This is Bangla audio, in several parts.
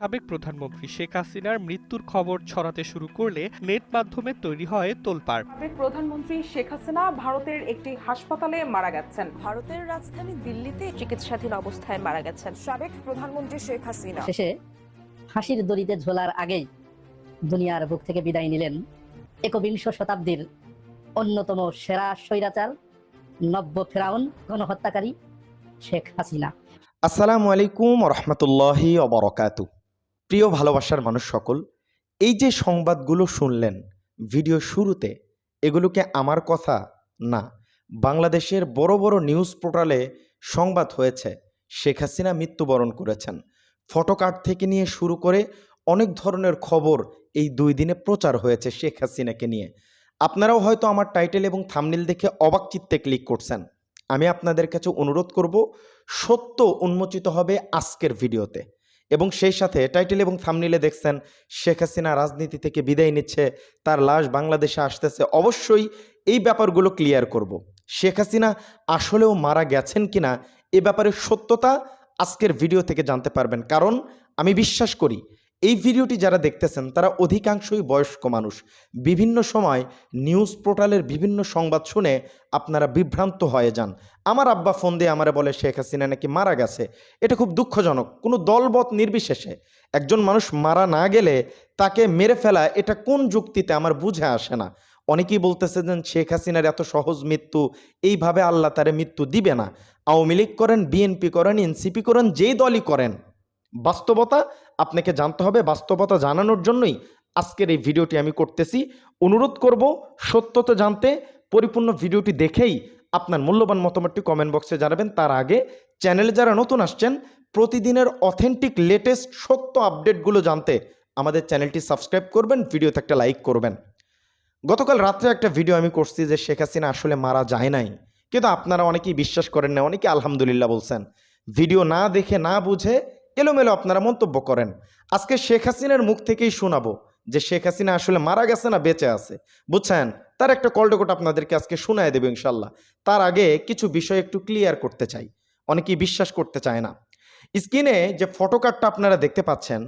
সাবেক প্রধানমন্ত্রী শেখ হাসিনার মৃত্যুর খবর ছড়াতে শুরু করলে নেট মাধ্যমে তৈরি হয় তোলপাড়। সাবেক প্রধানমন্ত্রী শেখ হাসিনা ভারতের একটি হাসপাতালে মারা গেছেন। ভারতের রাজধানী দিল্লিতে চিকিৎসাধীন অবস্থায় মারা গেছেন। সাবেক প্রধানমন্ত্রী শেখ হাসিনা। শেষে হাসির দড়িতে ঝোলার আগেই দুনিয়ার বুক থেকে বিদায় নিলেন একবিংশ শতাব্দীর অন্যতম সেরা স্বৈরাচার নব্য ফেরাউন গণহত্যাকারী শেখ হাসিনা। আসসালামু আলাইকুম রহমতুল্লাহি অবরকাত প্রিয় ভালোবাসার মানুষ সকল, এই যে সংবাদগুলো শুনলেন ভিডিও শুরুতে, এগুলোকে আমার কথা না, বাংলাদেশের বড় বড় নিউজ পোর্টালে সংবাদ হয়েছে, শেখ হাসিনা মৃত্যুবরণ করেছেন। ফটোকার্ড থেকে নিয়ে শুরু করে অনেক ধরনের খবর এই দুই দিনে প্রচার হয়েছে শেখ হাসিনাকে নিয়ে। আপনারাও হয়তো আমার টাইটেল এবং থামনিল দেখে অবাক চিত্তে ক্লিক করছেন। আমি আপনাদের কাছে অনুরোধ করব, সত্য উন্মোচিত হবে আজকের ভিডিওতে। এবং সেই সাথে টাইটেল এবং থামনিলে দেখছেন, শেখ হাসিনা রাজনীতি থেকে বিদায় নিচ্ছে, তার লাশ বাংলাদেশে আসতেছে। অবশ্যই এই ব্যাপারগুলো ক্লিয়ার করব। শেখ হাসিনা আসলেও মারা গেছেন কিনা, এ ব্যাপারে সত্যতা আজকের ভিডিও থেকে জানতে পারবেন। কারণ আমি বিশ্বাস করি এই ভিডিওটি যারা দেখতেছেন, তারা অধিকাংশই বয়স্ক মানুষ। বিভিন্ন সময় নিউজ পোর্টালের বিভিন্ন সংবাদ শুনে আপনারা বিভ্রান্ত হয়ে যান। আমার আব্বা ফোন দিয়ে আমারে বলে, শেখ হাসিনা নাকি মারা গেছে? এটা খুব দুঃখজনক। কোনো দলবত নির্বিশেষে একজন মানুষ মারা না গেলে তাকে মেরে ফেলা, এটা কোন যুক্তিতে আমার বুঝে আসে না। অনেকেই বলতেছে যে, শেখ হাসিনার এত সহজ মৃত্যু, এইভাবে আল্লাহ তারে মৃত্যু দিবে না। আওয়ামী লীগ করেন, বিএনপি করেন, এনসিপি করেন, যেই দলই করেন। বাস্তবতা আপনাকে জানতে হবে, বাস্তবতা জানানোর জন্যই আজকের এই ভিডিওটি আমি করতেছি। অনুরোধ করব সত্যতা জানতে, পরিপূর্ণ ভিডিওটি দেখেই আপনার মূল্যবান মতামতটি কমেন্ট বক্সে জানাবেন। তার আগে চ্যানেলে যারা নতুন আসছেন, প্রতিদিনের অথেন্টিক লেটেস্ট সত্য আপডেটগুলো জানতে আমাদের চ্যানেলটি সাবস্ক্রাইব করবেন, ভিডিওতে একটা লাইক করবেন। গতকাল রাত্রে একটা ভিডিও আমি করছি যে শেখ হাসিনা আসলে মারা যায় নাই। কিন্তু আপনারা অনেকেই বিশ্বাস করেন না অনেকে আলহামদুলিল্লাহ বলছেন। ভিডিও না দেখে, না বুঝে এলোমেলো আপনারা মন্তব্য করেন। আজকে শেখ হাসিনার মুখ থেকেই শোনাবো যে শেখ হাসিনা আসলে মারা গেছে না বেঁচে আছে। বুঝছেন? তার একটা কলডকট আপনাদেরকে আজকে শোনায় দেবে ইনশাল্লাহ। তার আগে কিছু বিষয় একটু ক্লিয়ার করতে চাই। অনেকেই বিশ্বাস করতে চায় না। স্ক্রিনে যে ফটো কার্ডটা আপনারা দেখতে পাচ্ছেন,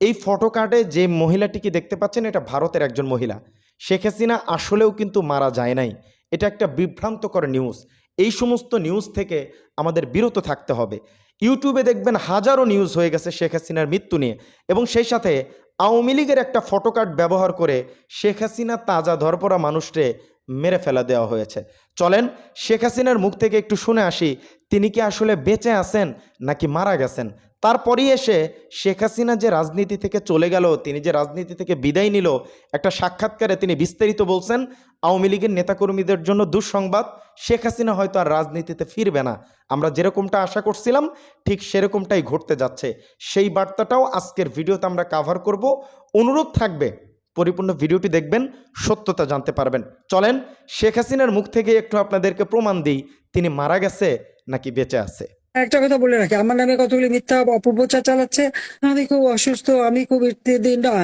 এই ফটো কার্ডে যে মহিলাটিকে দেখতে পাচ্ছেন, এটা ভারতের একজন মহিলা। শেখ হাসিনা আসলেও কিন্তু মারা যায় নাই। এটা একটা বিভ্রান্তকর নিউজ এই সমস্ত নিউজ থেকে আমাদের বিরত থাকতে হবে। ইউটিউবে দেখবেন হাজারো নিউজ হয়ে গেছে শেখ হাসিনার মৃত্যু নিয়ে। এবং সেই সাথে আওয়ামী লীগের একটা ফটোকার্ড ব্যবহার করে শেখ হাসিনা তাজা ধরপড়া মানুষকে মেরে ফেলা দেওয়া হয়েছে। চলেন, শেখ হাসিনার মুখ থেকে একটু শুনে আসি, তিনি কি আসলে বেঁচে আছেন নাকি মারা গেছেন? তারপরই এসে শেখ হাসিনা যে রাজনীতি থেকে চলে গেল, তিনি যে রাজনীতি থেকে বিদায় নিল, একটা সাক্ষাৎকারে তিনি বিস্তারিত বলছেন, আওয়ামী লীগের নেতাকর্মীদের জন্য দুঃসংবাদ, শেখ হাসিনা হয়তো আর রাজনীতিতে ফিরবে না। আমরা যেরকমটা আশা করছিলাম, ঠিক সেরকমটাই ঘটতে যাচ্ছে। সেই বার্তাটাও আজকের ভিডিওতে আমরা কাভার করব। অনুরোধ থাকবে পরিপূর্ণ ভিডিওটি দেখবেন, সত্যতা জানতে পারবেন। চলেন, শেখ হাসিনার মুখ থেকে একটু আপনাদেরকে প্রমাণ দিই, তিনি মারা গেছে নাকি বেঁচে আছে? একটা কথা বলে রাখি, আমার নামে কতগুলি মিথ্যা অপপ্রচার চালাচ্ছে? আমি খুব অসুস্থ, আমি খুব ইত্যাদি না,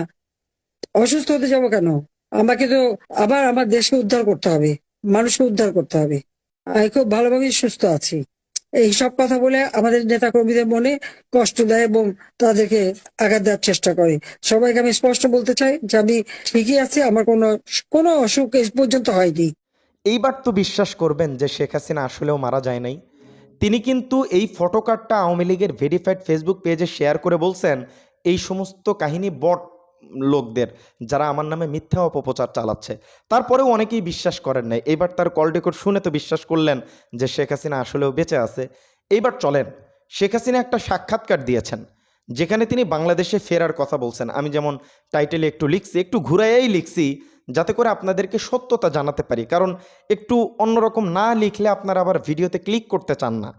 অসুস্থ হতে যাব কেন? আমাকে তো আবার আমার দেশকে উদ্ধার করতে হবে, মানুষকে উদ্ধার করতে হবে। আমি খুব ভালোভাবেই সুস্থ আছি। এই সব কথা বলে আমাদের নেতা কর্মীদের মনে কষ্ট দেয় এবং তাদেরকে আঘাত দেওয়ার চেষ্টা করে। সবাইকে আমি স্পষ্ট বলতে চাই যে আমি ঠিকই আছি, আমার কোনো কোনো অসুখ এই পর্যন্ত হয়নি। এইবার তো বিশ্বাস করবেন যে শেখ হাসিনা আসলেও মারা যায় নাই। তিনি কিন্তু এই ফটো কার্ডটা আওয়ামী লীগের ভেরিফাইড ফেসবুক পেজে শেয়ার করে বলছেন, এই সমস্ত কাহিনী বট লোকদের, যারা আমার নামে মিথ্যা অপপ্রচার চালাচ্ছে। তারপরেও অনেকেই বিশ্বাস করেন নাই। এবার তার কল রেকর্ড শুনে তো বিশ্বাস করলেন যে শেখ হাসিনা আসলেও বেঁচে আছে। এইবার চলেন, শেখ হাসিনা একটা সাক্ষাৎকার দিয়েছেন, যেখানে তিনি বাংলাদেশে ফেরার কথা বলছেন। আমি যেমন টাইটেলে একটু লিখছি, একটু ঘুরাইয়াই লিখছি, যাতে করে আপনাদেরকে সত্যতা জানাতে পারি। কারণ একটু অন্যরকম না লিখলে আপনারা আবার ভিডিওতে ক্লিক করতে চান না।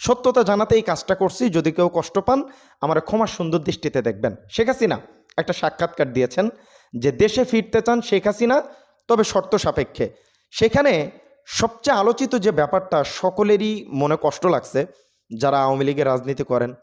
সত্যতা জানাতে এই কাজটা করছি। যদি কেউ কষ্ট পান, আমার ক্ষমা সুন্দর দৃষ্টিতে দেখবেন। শেখ হাসিনা একটা সাক্ষাৎকার দিয়েছেন যে দেশে ফিরতে চান শেখ হাসিনা, তবে শর্ত সাপেক্ষে। সেখানে সবচেয়ে আলোচিত যে ব্যাপারটা সকলেরই মনে কষ্ট লাগছে, যারা আওয়ামী লীগের রাজনীতি করেন।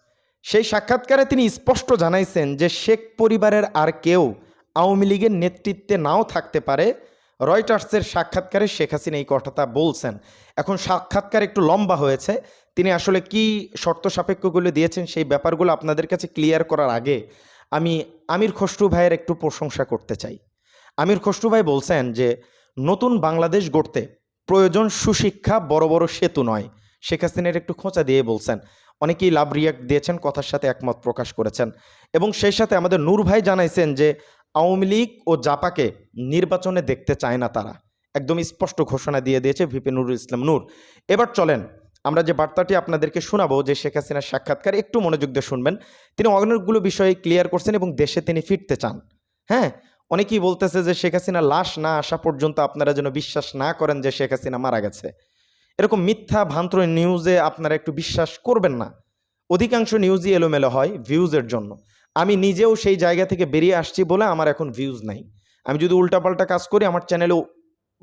সেই সাক্ষাৎকারে তিনি স্পষ্ট জানাইছেন যে শেখ পরিবারের আর কেউ আওয়ামী লীগের নেতৃত্বে নাও থাকতে পারে। রয়টার্সের সাক্ষাৎকারে শেখ হাসিনা এই কথাটা বলছেন। এখন সাক্ষাৎকার একটু লম্বা হয়েছে। তিনি আসলে কি শর্ত সাপেক্ষগুলো দিয়েছেন সেই ব্যাপারগুলো আপনাদের কাছে ক্লিয়ার করার আগে আমি আমির খসরু ভাইয়ের একটু প্রশংসা করতে চাই। আমির খসরু ভাই বলছেন যে, নতুন বাংলাদেশ গড়তে প্রয়োজন সুশিক্ষা, বড় বড় সেতু নয়। শেখ হাসিনার একটু খোঁচা দিয়ে বলছেন। অনেকেই লাভ রিয়াক্ট দিয়েছেন, কথার সাথে একমত প্রকাশ করেছেন। এবং সেই সাথে আমাদের নূর ভাই জানাইছেন যে, আওয়ামী লীগ ও জাপাকে নির্বাচনে দেখতে চায় না তারা। একদম স্পষ্ট ঘোষণা দিয়ে দিয়েছে ভিপি নুরুল ইসলাম নূর। এবার চলেন আমরা যে বার্তাটি আপনাদেরকে শোনাবো যে শেখ হাসিনার সাক্ষাৎকার একটু মনোযোগ দিয়ে শুনবেন, তিনি অনেকগুলো বিষয়ে ক্লিয়ার করছেন এবং দেশে তিনি ফিরতে চান। হ্যাঁ অনেকেই বলতেছে যে শেখ হাসিনা লাশ না আসা পর্যন্ত আপনারা যেন বিশ্বাস না করেন যে শেখ হাসিনা মারা গেছে। এরকম মিথ্যা ভান্ত্র নিউজে আপনারা একটু বিশ্বাস করবেন না। অধিকাংশ নিউজই এলোমেলো হয় ভিউজের জন্য। আমি নিজেও সেই জায়গা থেকে বেরিয়ে আসছি বলে আমার এখন ভিউজ নাই। আমি যদি উল্টাপাল্টা কাজ করি, আমার চ্যানেলেও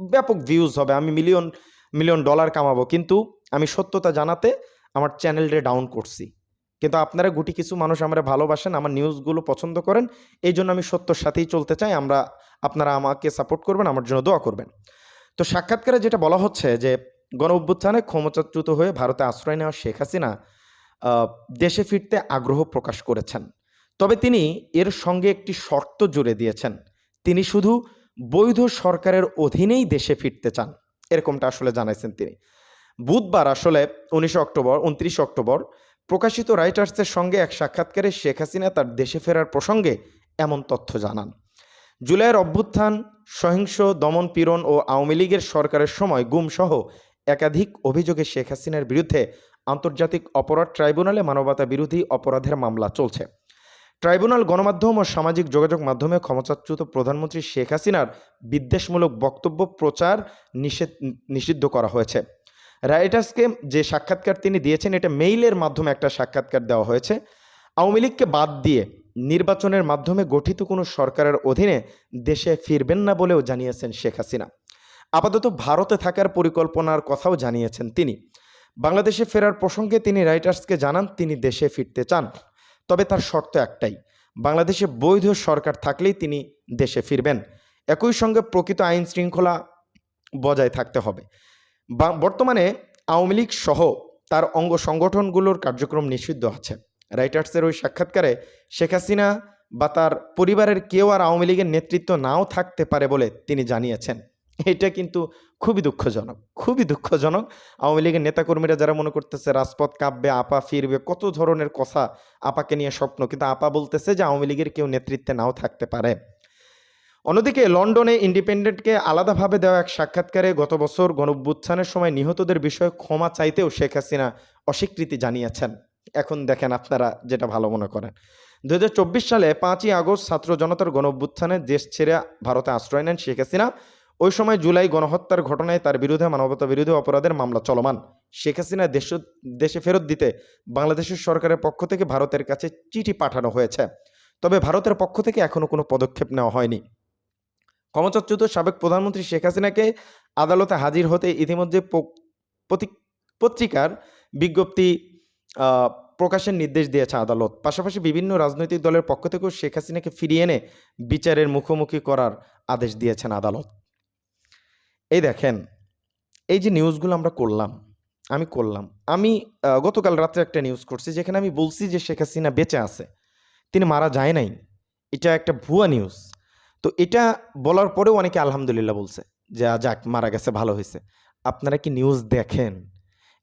ব্যাপক ভিউজ হবে। আমি মিলিয়ন মিলিয়ন ডলার কামাবো। কিন্তু আমি সত্যতা জানাতে আমার চ্যানেলটা ডাউন করছি। কিন্তু আপনারা গুটি কিছু মানুষ আমরা ভালোবাসেন, আমার নিউজগুলো পছন্দ করেন, এই জন্য আমি সত্যর সাথেই চলতে চাই। আমরা, আপনারা আমাকে সাপোর্ট করবেন, আমার জন্য দোয়া করবেন। তো সাক্ষাৎকারে যেটা বলা হচ্ছে যে, গণ অভ্যুত্থানে ক্ষমতাচ্যুত হয়ে ভারতে আশ্রয় নেওয়া শেখ হাসিনা দেশে ফিরতে আগ্রহ প্রকাশ করেছেন। তবে তিনি এর সঙ্গে একটি শর্ত জুড়ে দিয়েছেন। তিনি শুধু বৈধ সরকারের অধীনেই দেশে ফিরতে চান। এরকমটা আসলে জানাইছেন তিনি। বুধবার আসলে উনিশে অক্টোবর, উনত্রিশে অক্টোবর প্রকাশিত রাইটার্সের সঙ্গে এক সাক্ষাৎকারে শেখ হাসিনা তার দেশে ফেরার প্রসঙ্গে এমন তথ্য জানান। জুলাইয়ের অভ্যুত্থান, সহিংস দমন পীড়ন ও আওয়ামী লীগের সরকারের সময় গুমসহ একাধিক অভিযোগে শেখ হাসিনার বিরুদ্ধে আন্তর্জাতিক অপরাধ ট্রাইব্যুনালে মানবতা বিরোধী অপরাধের মামলা চলছে। ট্রাইব্যুনাল গণমাধ্যম ও সামাজিক যোগাযোগ মাধ্যমে ক্ষমতাচ্যুত প্রধানমন্ত্রী শেখ হাসিনার বিদ্বেষমূলক বক্তব্য প্রচার নিষেধ, নিষিদ্ধ করা হয়েছে। রাইটার্সকে যে সাক্ষাৎকার তিনি দিয়েছেন, এটা মেইলের মাধ্যমে একটা সাক্ষাৎকার দেওয়া হয়েছে। আওয়ামী লীগকে বাদ দিয়ে নির্বাচনের মাধ্যমে গঠিত কোনো সরকারের অধীনে দেশে ফিরবেন না বলেও জানিয়েছেন শেখ হাসিনা। আপাতত ভারতে থাকার পরিকল্পনার কথাও জানিয়েছেন তিনি। বাংলাদেশে ফেরার প্রসঙ্গে তিনি রাইটার্সকে জানান, তিনি দেশে ফিরতে চান। তবে তার শর্ত একটাই, বাংলাদেশে বৈধ সরকার থাকলেই তিনি দেশে ফিরবেন। একই সঙ্গে প্রকৃত আইন শৃঙ্খলা বজায় থাকতে হবে। বা- বর্তমানে আওয়ামী লীগ সহ তার অঙ্গ সংগঠনগুলোর কার্যক্রম নিষিদ্ধ আছে। রাইটার্সের ওই সাক্ষাৎকারে শেখ হাসিনা বা তার পরিবারের কেউ আর আওয়ামী লীগের নেতৃত্ব নাও থাকতে পারে বলে তিনি জানিয়েছেন। এটা কিন্তু খুবই দুঃখজনক খুবই দুঃখজনক। আওয়ামী লীগের নেতাকর্মীরা যারা মনে করতেছে রাজপথ কাঁপবে, আপা ফিরবে, কত ধরনের কথা আপাকে নিয়ে স্বপ্ন, কিন্তু আপা বলতেছে যে আওয়ামী লীগের কেউ নেতৃত্বে নাও থাকতে পারে। অন্যদিকে লন্ডনে ইন্ডিপেন্ডেন্টকে আলাদাভাবে দেওয়া এক সাক্ষাৎকারে গত বছর গণভ্যুত্থানের সময় নিহতদের বিষয়ে ক্ষমা চাইতেও শেখ হাসিনা অস্বীকৃতি জানিয়েছেন। এখন দেখেন আপনারা যেটা ভালো মনে করেন। দু হাজার চব্বিশ সালে পাঁচই আগস্ট ছাত্র জনতার গণভ্যুত্থানে দেশ ছেড়ে ভারতে আশ্রয় নেন শেখ হাসিনা। ওই সময় জুলাই গণহত্যার ঘটনায় তার বিরুদ্ধে মানবতা বিরোধী অপরাধের মামলা চলমান। শেখ হাসিনা দেশ, দেশে ফেরত দিতে বাংলাদেশের সরকারের পক্ষ থেকে ভারতের কাছে চিঠি পাঠানো হয়েছে। তবে ভারতের পক্ষ থেকে এখনও কোনো পদক্ষেপ নেওয়া হয়নি। ক্ষমতাচ্যুত সাবেক প্রধানমন্ত্রী শেখ হাসিনাকে আদালতে হাজির হতে ইতিমধ্যে পত্রিকার বিজ্ঞপ্তি প্রকাশের নির্দেশ দিয়েছে আদালত। পাশাপাশি বিভিন্ন রাজনৈতিক দলের পক্ষ থেকেও শেখ হাসিনাকে ফিরিয়ে এনে বিচারের মুখোমুখি করার আদেশ দিয়েছেন আদালত। এই দেখেন, এই যে নিউজগুলো আমরা করলাম, আমি করলাম। আমি গতকাল রাত্রে একটা নিউজ করছি যেখানে আমি বলছি যে শেখ হাসিনা বেঁচে আছে, তিনি মারা যায় নাই। এটা একটা ভুয়া নিউজ। তো এটা বলার পরেও অনেকে আলহামদুলিল্লাহ বলছে যে যাক, মারা গেছে, ভালো হয়েছে। আপনারা কি নিউজ দেখেন?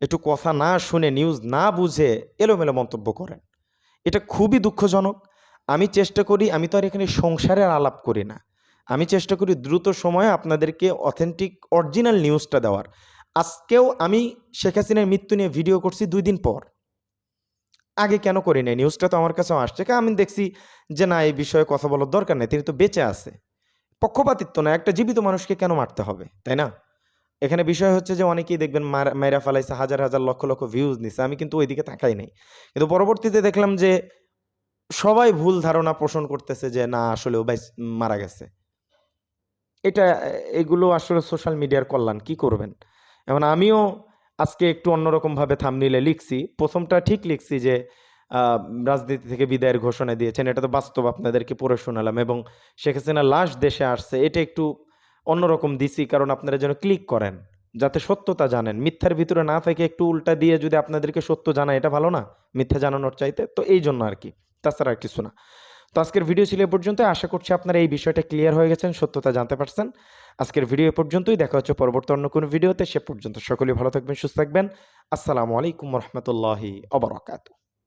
একটু কথা না শুনে নিউজ না বুঝে এলোমেলো মন্তব্য করেন। এটা খুবই দুঃখজনক। আমি চেষ্টা করি, আমি তো আর এখানে সংসারের আলাপ করি না। আমি চেষ্টা করি দ্রুত সময়ে আপনাদেরকে অথেন্টিক অরিজিনাল নিউজটা দেওয়ার। আজকেও আমি শেখ হাসিনার মৃত্যু নিয়ে ভিডিও করছি দুই দিন পর। আগে কেন করি নাই? নিউজটা তো আমার কাছেও আসছে। আমি দেখছি যে না, এই বিষয়ে কথা বলার দরকার নেই, তিনি তো বেঁচে আছে। পক্ষপাতিত্ব না, একটা জীবিত মানুষকে কেন মারতে হবে, তাই না? এখানে বিষয় হচ্ছে যে অনেকেই দেখবেন মাইরা ফালাইছে, হাজার হাজার লক্ষ লক্ষ ভিউজ নিছে, আমি কিন্তু ওইদিকে তাকাই নাই। কিন্তু পরবর্তীতে দেখলাম যে সবাই ভুল ধারণা পোষণ করতেছে যে না, আসলে ও ভাই মারা গেছে। এটা, এগুলো আসলে সোশ্যাল মিডিয়ার কল্যাণ, কি করবেন? এখন আমিও আজকে একটু অন্যরকমভাবে থামনিলে লিখছি। প্রথমটা ঠিক লিখছি যে রাজনীতি থেকে বিদায়ের ঘোষণা দিয়েছেন। এটা তো বাস্তব, আপনাদেরকে পড়ে শোনালাম এবং শেখ হাসিনা লাশ দেশে আসছে। এটা একটু অন্যরকম দিছি কারণ আপনারা যেন ক্লিক করেন, যাতে সত্যতা জানেন। মিথ্যার ভিতরে না থেকে একটু উল্টা দিয়ে যদি আপনাদেরকে সত্য জানা এটা ভালো না? মিথ্যা জানানোর চাইতে? তো এই জন্য আর কি। তাছাড়া আর কিছু না। তো আজকের ভিডিও ছিল এ পর্যন্ত আশা করছি আপনারা এই বিষয়টা ক্লিয়ার হয়ে গেছেন, সত্যতা জানতে পারছেন। আজকের ভিডিও এ পর্যন্তই। দেখা হচ্ছে পরবর্তী অন্য কোনো ভিডিওতে সে পর্যন্ত সকলেই ভালো থাকবেন, সুস্থ থাকবেন। আসসালামু আলাইকুম রহমতুল্লাহি অবরাকাতু